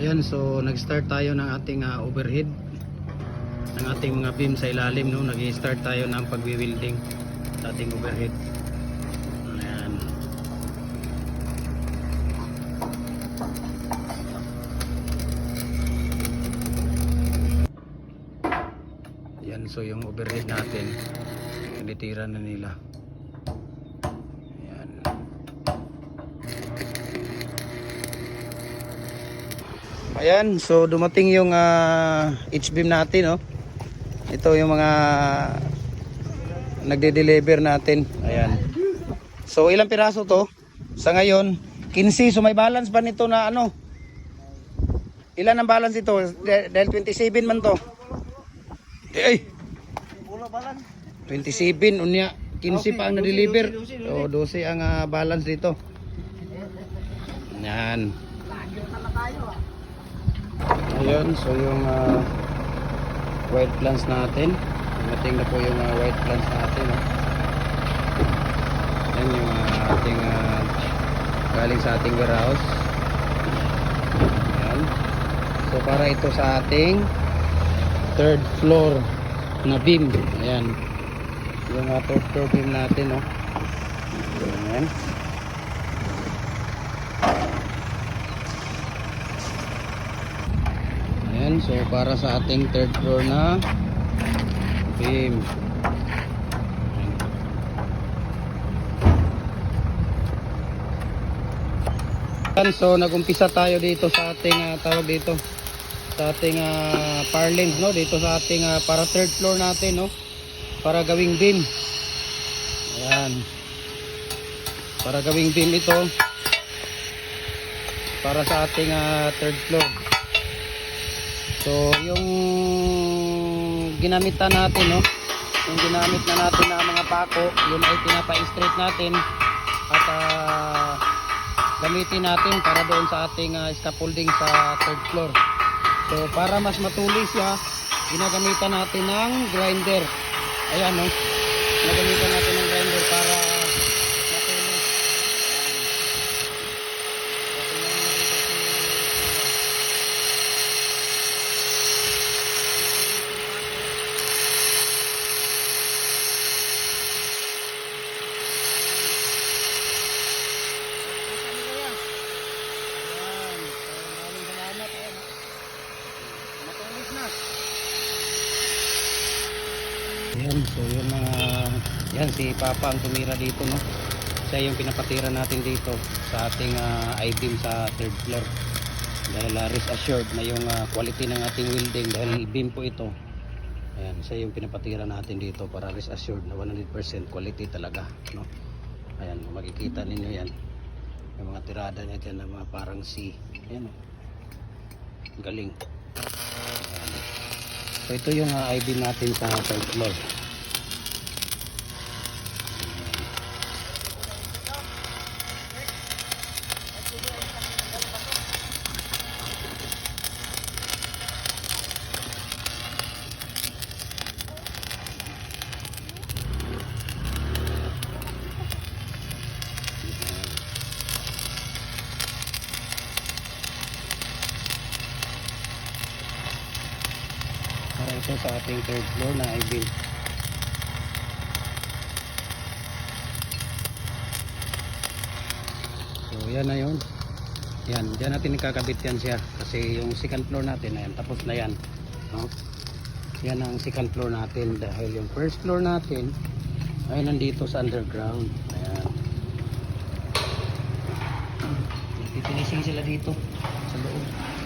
Ayan, so nag-start tayo ng ating ah, overhead ng ating mga beam sa ilalim no. Nag-start tayo ng pagwi-welding sa ating overhead. Ayan. Yan, so yung overhead natin, tinitira na nila. Ayan. Ayan, so dumating yung ah, H-beam natin, oh. Ito yung mga nagde-deliver natin. Ayan. So ilang piraso to? Sa ngayon, 15. So may balance pa nito na ano? Ilan ang balance ito? Dah- Dahil 27 man to. Eh, Ay! 27 unya 15 pa ang na-deliver. So 12 ang ah, balance dito. Yan. Ayun, so yung ah, white plants natin. Dumating na po yung ah, white plants natin. Oh. Yan yung ah, ating ah, galing sa ating warehouse. Yan. So para ito sa ating third floor na beam. Ayan. Yung uh, third floor beam natin, no. Ayan. So para sa ating third floor na beam. So nagumpisa tayo dito sa ating ah, tawag dito sa ating uh, parlings no? Dito sa ating ah, para third floor natin no? Para gawing beam. Ayan. Para gawing beam ito. Para sa ating ah, third floor so yung ginamitan natin no yung ginamit na natin na mga pako yun ay pinapa-straight natin at ah, gamitin natin para doon sa ating ah, scaffolding sa third floor So para mas matulis siya, ginagamitan natin ng grinder. Ayan no. Ginagamitan natin ng grinder para matulis. Ayan. So, maraming salamat. Ayan. Matulis na. Yan, so yung mga yan si Papa ang tumira dito no. Siya yung pinapatira natin dito sa ating uh, I-beam sa third floor. Dahil uh, rest assured na yung ah, quality ng ating welding dahil beam po ito. Ayan, siya yung pinapatira natin dito para rest assured na 100% quality talaga, no. Ayan, makikita ninyo yan. Yung mga tirada niya dyan na mga parang C. Ayan, oh. Galing. So ito yung uh, ID natin sa third floor. Para ito sa ating third floor na I-beam. So yan na yun. Yan, diyan natin ikakabit yan siya kasi yung second floor natin ayan, tapos na yan. No? Yan ang second floor natin dahil yung first floor natin ay nandito sa underground. Ayan. Nagpipinising sila dito sa loob.